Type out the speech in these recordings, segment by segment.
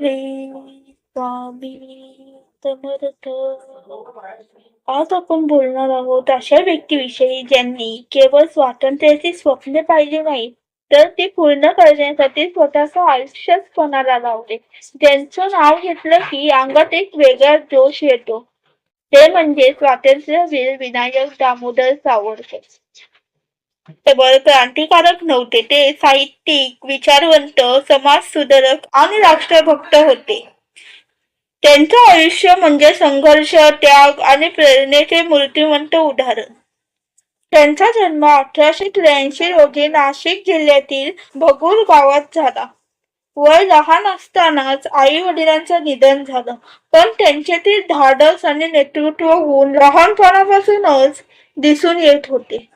स्वामी समर्थ आज आपण बोलणार आहोत अशा व्यक्तीविषयी ज्यांनी केवळ स्वातंत्र्याची स्वप्ने पाहिले नाही तर ते पूर्ण करण्यासाठी स्वतःचा आयुष्यच कोणाला लावले? ज्यांचं नाव घेतलं की अंगात एक वेगळा जोश येतो. ते म्हणजे स्वातंत्र्यवीर विनायक दामोदर सावरकर केवळ क्रांतिकारक नव्हते ते. साहित्यिक विचारवंत समाज सुधारक आणि राष्ट्रभक्त होते. त्यांचं आयुष्य म्हणजे संघर्ष त्याग आणि प्रेरणेचे मूर्तिवंत उदाहरण. त्यांचा जन्म अठराशे त्र्याऐंशी रोजी नाशिक जिल्ह्यातील भगूर गावात झाला. वय लहान असतानाच आई वडिलांचं निधन झालं. पण त्यांच्यातील धाडस आणि नेतृत्व गुण लहानपणापासूनच दिसून येत होते.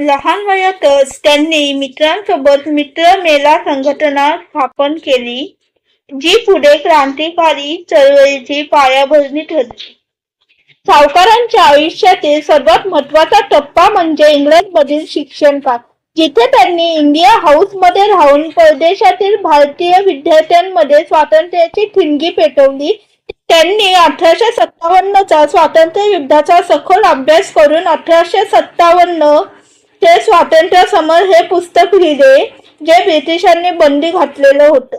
लहान वयातच त्यांनी मित्रांसोबत मित्र मेला संघटना स्थापन केली जी पुढे क्रांतिकारी चळवळीची पायाभरणी ठरली. सावकारांच्या आयुष्यातील सर्वात महत्त्वाचा टप्पा म्हणजे इंग्लंडमधील शिक्षण काळ जिथे त्यांनी इंडिया हाऊसमध्ये राहून परदेशातील भारतीय विद्यार्थ्यांमध्ये स्वातंत्र्याची ठिणगी पेटवली त्यांनी अठराशे सत्तावन्नचा स्वातंत्र्य युद्धाचा सखोल अभ्यास करून अठराशे सत्तावन्न ते स्वातंत्र्य समर हे पुस्तक लिहिले जे ब्रिटिशांनी बंदी घातलेलं होतं.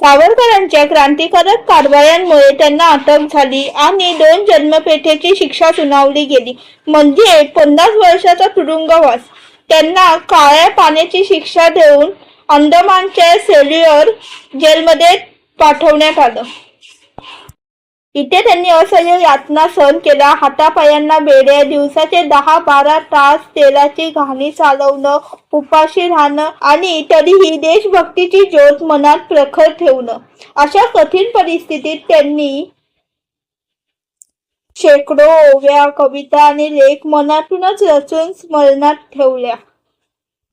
सावरकरांच्या क्रांतिकारक कारवायांमुळे त्यांना अटक झाली आणि दोन जन्मपेठेची शिक्षा सुनावली गेली. म्हणजे पन्नास वर्षाचा तुरुंगवास. त्यांना काळ्या पाण्याची शिक्षा देऊन अंदमानच्या सेल्युअर जेलमध्ये पाठवण्यात आलं. इथे त्यांनी असह्य यातना सहन केला. हातापायांना बेड्या दिवसाचे दहा बारा तास तेलाची घाणी चालवणं उपाशी राहणं आणि तरीही देशभक्तीची ज्योत मनात प्रखर ठेवणं. अशा कठीण परिस्थितीत त्यांनी शेकडो ओव्या कविता आणि लेख मनातूनच रचून स्मरणात ठेवल्या.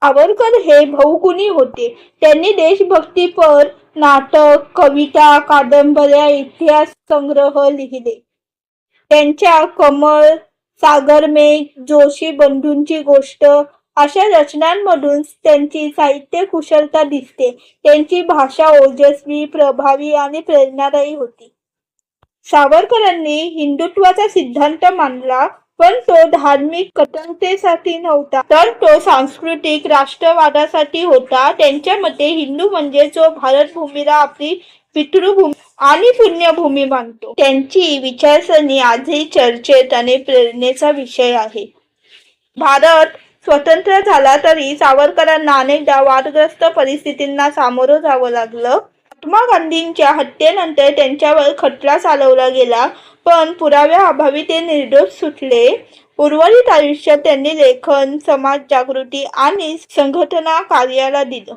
सावरकर हे बहुगुणी होते. त्यांनी देशभक्तीपर नाटक कविता कादंबऱ्या इतिहास संग्रह लिहिले. त्यांच्या कमळ सागरमेघ जोशी बंधूंची गोष्ट अशा रचनांमधून त्यांची साहित्य कुशलता दिसते. त्यांची भाषा ओजस्वी प्रभावी आणि प्रेरणादायी होती. सावरकरांनी हिंदुत्वाचा सिद्धांत मांडला पण तो धार्मिक कट्टरतेसाठी नव्हता. तर तो सांस्कृतिक राष्ट्रवादासाठी होता. त्यांच्या मते हिंदू म्हणजे जो भारत भूमीला आपली पितृभूमी आणि पुण्यभूमी मानतो. त्यांची विचारसरणी आजही चर्चेत आणि प्रेरणेचा विषय आहे. भारत स्वतंत्र झाला तरी सावरकरांना अनेकदा वादग्रस्त परिस्थितींना सामोरं जावं लागलं. महात्मा गांधींच्या हत्येनंतर त्यांच्यावर खटला चालवला गेला. पण पुराव्या अभावी ते निर्दोष सुटले. उर्वरित आयुष्य त्यांनी लेखन समाज जागृती आणि संघटना कार्याला दिलं.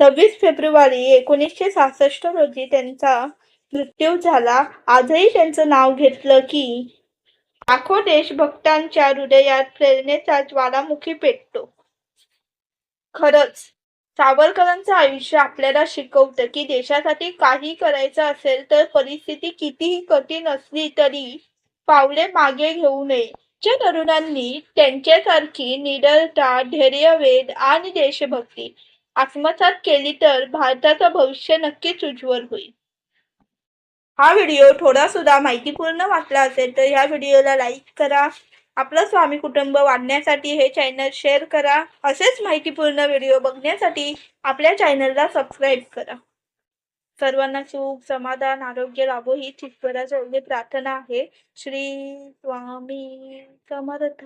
सव्वीस फेब्रुवारी एकोणीसशे सहासष्ट रोजी त्यांचा मृत्यू झाला. आजही त्यांचं नाव घेतलं की लाखो देशभक्तांच्या हृदयात प्रेरणेचा ज्वालामुखी पेटतो. खरंच सावरकरांचं आयुष्य आपल्याला शिकवतं की देशासाठी काही करायचं असेल तर परिस्थिती कितीही कठीण असली तरी पावले मागे घेऊ नये. ज्या तरुणांनी त्यांच्यासारखी निडरता धैर्यवेद आणि देशभक्ती आत्मसात केली तर भारताचं भविष्य नक्कीच उज्ज्वल होईल. हा व्हिडिओ थोडा सुद्धा माहितीपूर्ण वाटला असेल तर ह्या व्हिडिओला लाईक करा. आपलं स्वामी कुटुंब वाढण्यासाठी हे चॅनल शेअर करा. असेच माहितीपूर्ण व्हिडिओ बघण्यासाठी आपल्या चॅनलला सबस्क्राईब करा. सर्वांना सुख समाधान आरोग्य लाभो. ही ईश्वराची प्रार्थना आहे. श्री स्वामी समर्थ.